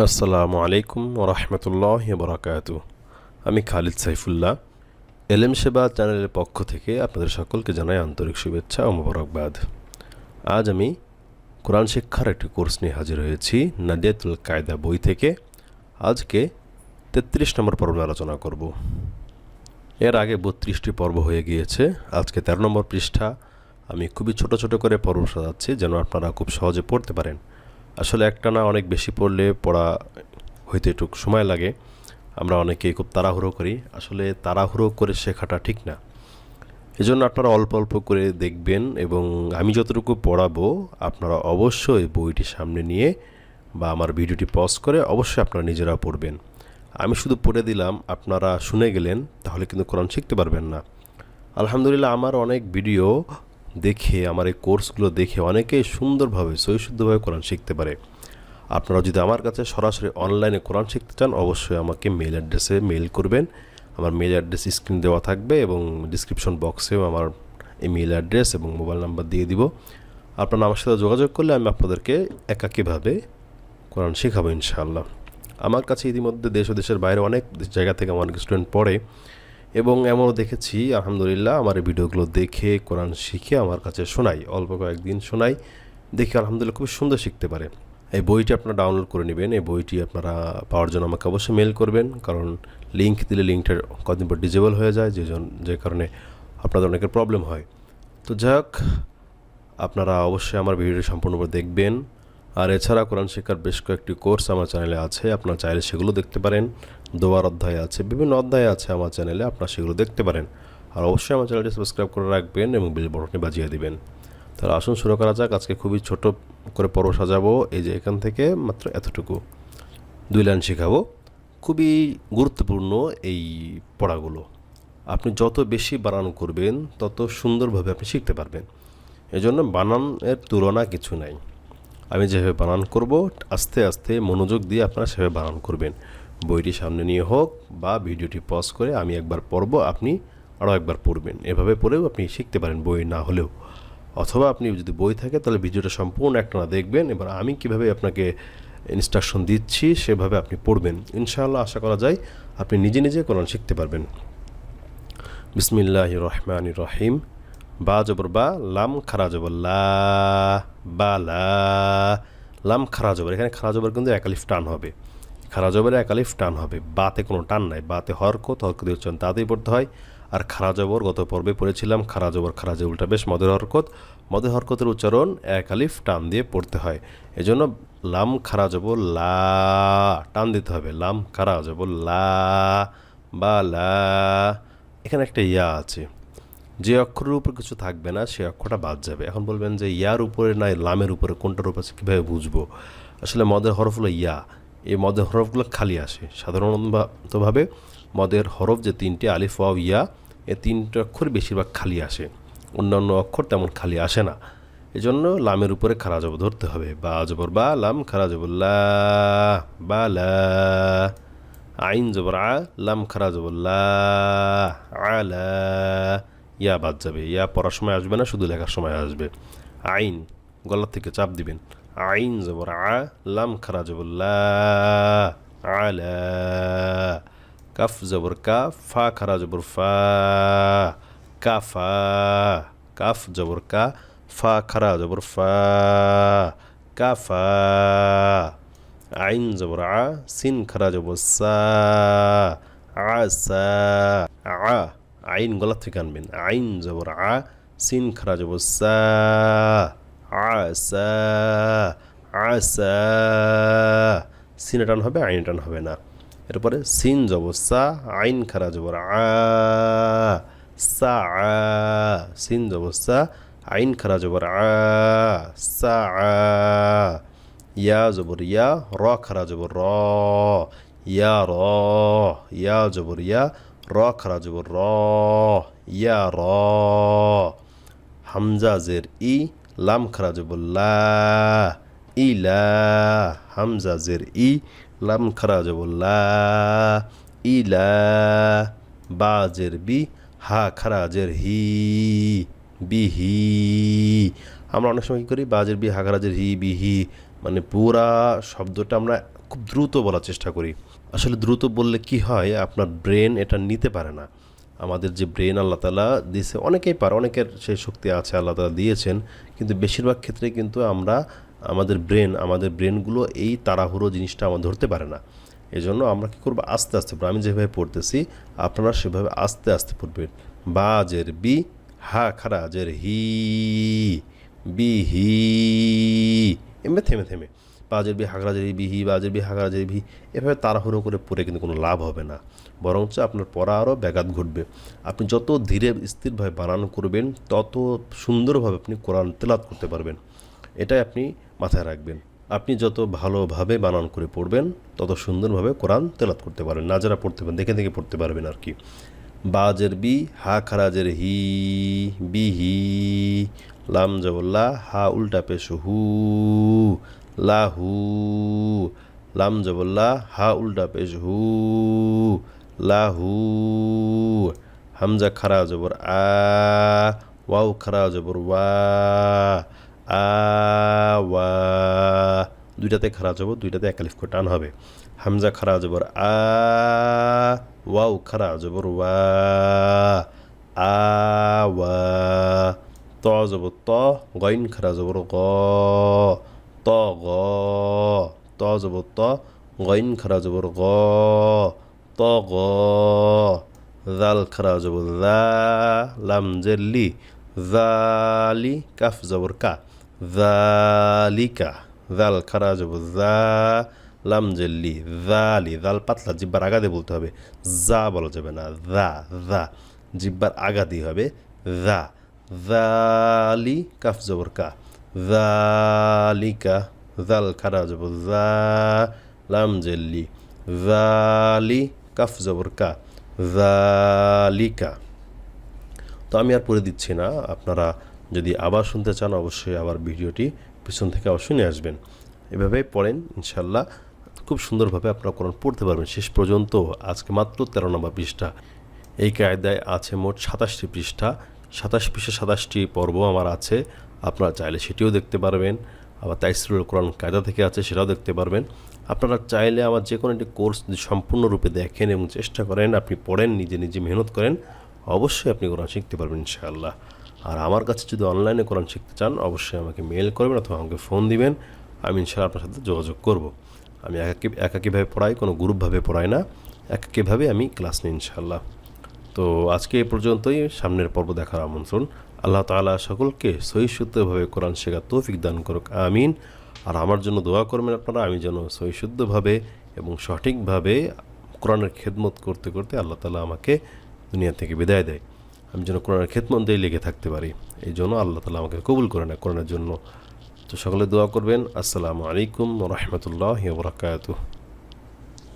আসসালামু আলাইকুম ওরহমতুল্লাহ বরাকাত আমি খালিদ সাইফুল্লাহ, এলএম সেবা চ্যানেলের পক্ষ থেকে আপনাদের সকলকে জানাই আন্তরিক শুভেচ্ছা ও মোবারকবাদ। আজ আমি কোরআন শিক্ষার একটি কোর্স নিয়ে হাজির হয়েছি, নাদিয়াতুল কায়দা বই থেকে। আজকে তেত্রিশ নম্বর পর্ব আলোচনা করব। এর আগে বত্রিশটি পর্ব হয়ে গিয়েছে, আজকে তেরো নম্বর পৃষ্ঠা। আমি খুবই ছোট ছোট করে পর্ব সাজাচ্ছি, যেন আপনারা খুব সহজে পড়তে পারেন। আসলে একটা না অনেক বেশি পড়লে পড়া হইতে একটু সময় লাগে। আমরা অনেকেই খুব তাড়াহুড়ো করি। আসলে তাড়াহুড়ো করে শেখাটা ঠিক না। এজন্য আপনারা অল্প অল্প করে দেখবেন এবং আমি যতটুকু পড়াবো, আপনারা অবশ্যই বইটি সামনে নিয়ে বা আমার ভিডিওটি পজ করে অবশ্যই আপনারা নিজেরা পড়বেন। আমি শুধু পড়ে দিলাম, আপনারা শুনে গেলেন, তাহলে কিন্তু কোরআন শিখতে পারবেন না। আলহামদুলিল্লাহ, আমার অনেক ভিডিও দেখে, আমার এই কোর্সগুলো দেখে অনেকেই সুন্দরভাবে, সহিশুদ্ধভাবে কোরআন শিখতে পারে। আপনারা যদি আমার কাছে সরাসরি অনলাইনে কোরআন শিখতে চান, অবশ্যই আমাকে মেল অ্যাড্রেসে মেল করবেন। আমার মেল অ্যাড্রেস স্ক্রিন দেওয়া থাকবে এবং ডিসক্রিপশন বক্সেও আমার ইমেল অ্যাড্রেস এবং মোবাইল নাম্বার দিয়ে দিব। আপনারা আমার সাথে যোগাযোগ করলে আমি আপনাদেরকে একাকীভাবে কোরআন শেখাবো ইনশাআল্লাহ। আমার কাছে ইতিমধ্যে দেশ ও দেশের বাইরে অনেক জায়গা থেকে আমার স্টুডেন্ট পড়ে। এবং এমনও দেখেছি, আলহামদুলিল্লাহ, আমার এই ভিডিওগুলো দেখে কোরআন শিখে আমার কাছে শোনাই, অল্প কয়েকদিন শোনাই, দেখে আলহামদুলিল্লাহ খুব সুন্দর শিখতে পারে। এই বইটি আপনারা ডাউনলোড করে নেবেন, এই বইটি আপনারা পাওয়ার জন্য আমাকে অবশ্যই মেল করবেন, কারণ লিঙ্ক দিলে লিঙ্কটা কদিন পর ডিজেবল হয়ে যায়, যে যে কারণে আপনাদের অনেকের প্রবলেম হয়। তো যাক আপনারা অবশ্যই আমার ভিডিওটি সম্পূর্ণভাবে দেখবেন। আর এছাড়া কোরআন শিক্ষার বেশ কয়েকটি কোর্স আমার চ্যানেলে আছে, আপনারা চাইলে সেগুলো দেখতে পারেন। দোয়ার অধ্যায় আছে, বিভিন্ন অধ্যায় আছে আমার চ্যানেলে, আপনারা সেগুলো দেখতে পারেন। আর অবশ্যই আমার চ্যানেলটি সাবস্ক্রাইব করে রাখবেন এবং বিল বটনটি বাজিয়ে দিবেন। তাহলে আসুন শুরু করা যাক, আজকে খুবই ছোট করে পর্ব সাজাবো, এই যে এখান থেকে মাত্র এতটুকু। দুই লাইন শেখাবো। খুবই গুরুত্বপূর্ণ এই পড়াগুলো। আপনি যত বেশি বানান করবেন, তত সুন্দরভাবে আপনি শিখতে পারবেন। এজন্য বানানের তুলনা কিছু নাই। আমি যেভাবে বানান করব, আস্তে আস্তে মনোযোগ দিয়ে আপনারা সেভাবে বানান করবেন। বইটি সামনে নিয়ে হোক বা ভিডিওটি পজ করে আমি একবার পড়ব, আপনি আরও একবার পড়বেন। এভাবে পড়েও আপনি শিখতে পারেন বই না হলেও। অথবা আপনি যদি বই থাকে, তাহলে ভিডিওটা সম্পূর্ণ একটা না দেখবেন। এবার আমি কীভাবে আপনাকে ইনস্ট্রাকশন দিচ্ছি, সেভাবে আপনি পড়বেন। ইনশাআল্লাহ আশা করা যায় আপনি নিজে নিজে কোরআন শিখতে পারবেন। বিসমিল্লাহ রহমান রহিম। বা জবর বা, লাম খারা জবর, লা, বা, লা, লাম খারা জবর। এখানে খারা জবর কিন্তু একালিফ টান হবে। খারা জবরে একালিফ টান হবে। বাতে কোনো টান নাই, বাতে হরকত হরকত উচ্চারণ তাতেই পড়তে হয়। আর খারা জবর গত পর্বে পড়েছিলাম খারা জবর খারা জবরটা বেশ মদের হরকত। মদের হরকতের উচ্চারণ একালিফ টান দিয়ে পড়তে হয়। এজন্য লাম খারা জবর লা টান দিতে হবে। লাম খারা জবর লা বা লা। এখানে একটা ইয়া আছে। যে অক্ষরের উপর কিছু থাকবে না, সে অক্ষরটা বাদ যাবে। এখন বলবেন যে ইয়ার উপরে না লামের উপরে কোনটার উপরে কীভাবে বুঝব? আসলে মদের হরফ হলো ইয়া। এই মদের হরফগুলো খালি আসে। সাধারণতভাবে মদের হরফ যে তিনটে, আলিফ, ওয়াও, ইয়া, এই তিনটে অক্ষর বেশিরভাগ খালি আসে। অন্যান্য অক্ষর তেমন খালি আসে না। এজন্য লামের উপরে খারা জবর ধরতে হবে। বা জবর বা, লাম খারা জবর বা লা, আইন জবর আ, লাম খারা লা আলা ইয়া বাদ যাবে। ইয়া পড়ার সময় আসবে না, শুধু লেখার সময় আসবে। আইন, গলার থেকে চাপ দিবেন। আইন জবর আ লাম খারা জবর লা আলা কাফ জবর কা ফা খারা জবর ফা কাফা কাফ জবর কা ফা খারা জবর ফা কাফা আইন জবর আ সিন খারা জবর সা আসা আ আইন গলা থেকে আনবেন আইন জবর আ সিন খারা জবর সা আসা আসা সিনে টান হবে, আইন টান হবে না। এরপরে সিন জবর সা, আইন খারা জবর আ সা সিন জবর সা, আইন খারা জবর আ সা ইয়া জবর ইয়া র খারা জবর র। ইয়া র, ইয়া জবর ইয়া র খারা জবর র। ইয়া, র। হামজা, জের, ই লাম খারা জবর লা ইলা হামজা জের ই লাম খারা জবর লা ইলা বা জের বি হা খারা জের হি বিহি আমরা অনেক সময় কী করি? বাজের বি হাগারাজের হি বিহি মানে পুরা শব্দটা আমরা খুব দ্রুত বলার চেষ্টা করি। আসলে দ্রুত বললে কি হয়? আপনার ব্রেন এটা নিতে পারে না। আমাদের যে ব্রেন আল্লাহ তালা দিয়েছে, অনেকেই পারে, অনেকের সেই শক্তি আছে আল্লাহ তালা দিয়েছেন, কিন্তু বেশিরভাগ ক্ষেত্রে কিন্তু আমরা আমাদের ব্রেন আমাদের ব্রেনগুলো এই তাড়াহুড়ো জিনিসটা আমার ধরতে পারে না। এই জন্য আমরা কী করব? আস্তে আস্তে পড়ব। আমি যেভাবে পড়তেছি, আপনারা সেভাবে আস্তে আস্তে পড়বেন। বাজের বি, হা খারাজের হি, বি, হি, এমনি থেমে থেমে। বি হাগরাজের বি হি বাজের বি হাগরাজের বি এভাবে তাড়াহুড়ো করে পড়ে কিন্তু কোনো লাভ হবে না। বরঞ্চ আপনার পড়া আরও ব্যাঘাত ঘটবে। আপনি যত ধীরে স্থিরভাবে বানান করবেন, তত সুন্দরভাবে আপনি কোরআন তেলাত করতে পারবেন। এটাই আপনি মাথায় রাখবেন। আপনি যত ভালোভাবে বানান করে পড়বেন, তত সুন্দরভাবে কোরআন তেলাত করতে পারবেন। না যারা পড়তে পারেন, দেখে দেখে পড়তে পারবেন আর কি। বাজের বি, হা খারাজের হি, বি হি, লাম জবল্লা, হা উল্টা পেশ হু লাহু, লাম জবল্লা, হা উল্টা পেশ হু, লাহু, হামজা খারা জবর আ, ওয়াও খারা জবর ওয়া, আ দুইটাতে খারা জবর, দুইটাতে একালিফ করে টান হবে। হামজা খারা জবর আ, ওয়াও খারা জবর ওয়া, আ, ওয়া, ত জবর ত, গইন খারা জবর গ ত গ ত জবর ত গইন খারা গ ত গ জাল খারা জা লাম জেল্লি জালি কাফ জবর কা জালিকা জাল খারা জবর জা লাম জেল্লি জালি জাল পাতলা জিব্বার আগা দিয়ে বলতে হবে জা বলা যাবে না জা জা জিব্বার আগা দিয়ে হবে জা জালি কাফ জবর কা জালিকা জাল খারা জবর জা লাম জেল্লি জালি কাফ জবর কা জালিকা তো আমি আর পড়ে দিচ্ছি না। আপনারা যদি আবার শুনতে চান, অবশ্যই আবার ভিডিওটি পিছন থেকে আবার শুনে আসবেন। এভাবে পড়েন ইনশাল্লাহ খুব সুন্দরভাবে আপনারা কোরআন পড়তে পারবেন। শেষ পর্যন্ত আজকে মাত্র তেরো নম্বর পৃষ্ঠা। এই কায়দায় আছে মোট সাতাশটি পৃষ্ঠা। সাতাশ পৃষ্ঠা, সাতাশটি পর্ব আমার আছে। আপনারা চাইলে সেটিও দেখতে পারবেন। আবার তাইসরুল কোরআন কায়দা থেকে আছে, সেটাও দেখতে পারবেন। আপনারা চাইলে আমার যে কোনো একটি কোর্স সম্পূর্ণরূপে দেখেন এবং চেষ্টা করেন, আপনি পড়েন, নিজে নিজে মেহনত করেন, অবশ্যই আপনি কোরআন শিখতে পারবেন ইনশাআল্লাহ। আর আমার কাছে যদি অনলাইনে কোরআন শিখতে চান, অবশ্যই আমাকে মেল করবেন অথবা আমাকে ফোন দিবেন, আমি ইনশাআল্লাহ আপনার সাথে যোগাযোগ করব। আমি একাকি, একাকীভাবে পড়াই, কোনো গ্রুপভাবে পড়াই না, একাকীভাবে আমি ক্লাস নিই ইনশাআল্লাহ। তো আজকে এ পর্যন্তই, সামনের পর্ব দেখার আমন্ত্রণ। আল্লাহ তাআলা সকলকে সহিশুদ্ধভাবে কোরআন শেখার তৌফিক দান করুক, আমিন। আর আমার জন্য দোয়া করবেন আপনারা, আমি যেন সহিশুদ্ধভাবে এবং সঠিকভাবে কোরআনের খেদমত করতে করতে আল্লাহ তাআলা আমাকে দুনিয়া থেকে বিদায় দেয়। আমি যেন কোরআনের খেদমত দিয়ে লেগে থাকতে পারি। এই জন্য আল্লাহ তালা আমাকে কবুল করে না কোরআনের জন্য। তো সকলে দোয়া করবেন। আসসালামু আলাইকুম রহমতুল্লাহ বরাকাতুহ।